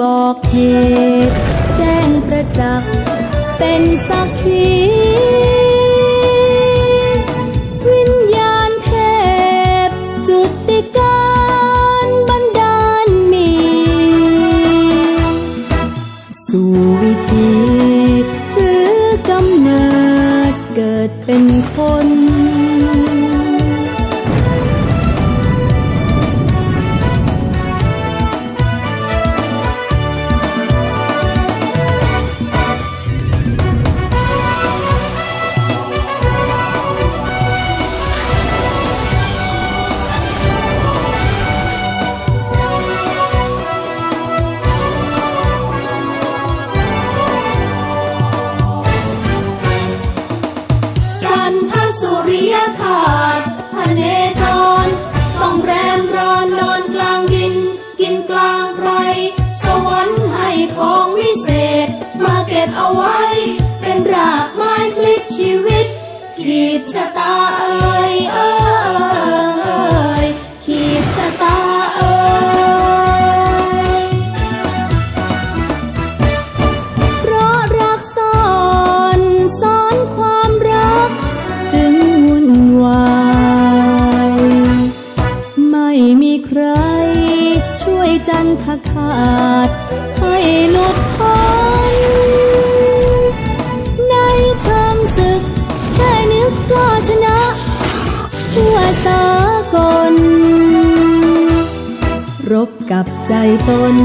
บอกเหตุแจ้งประจักษ์เป็นสักขีวิญญาณเทพ จุติการบันดาลมี สู่วิธีถือกำเนิดเกิดเป็นคน ยขาดพเนจรต้องแรมรอนนอนกลางดิน กินกลางไพรสวรรค์ให้ของวิเศษ มาเก็บเอาไว้ เป็นรากไม้พลิกชีวิตขีดชะตา วยจันทขาด ให้หลุดพ้นในทางศึกแค่นึกก็ชนะทั่วสากลรบกับใจตน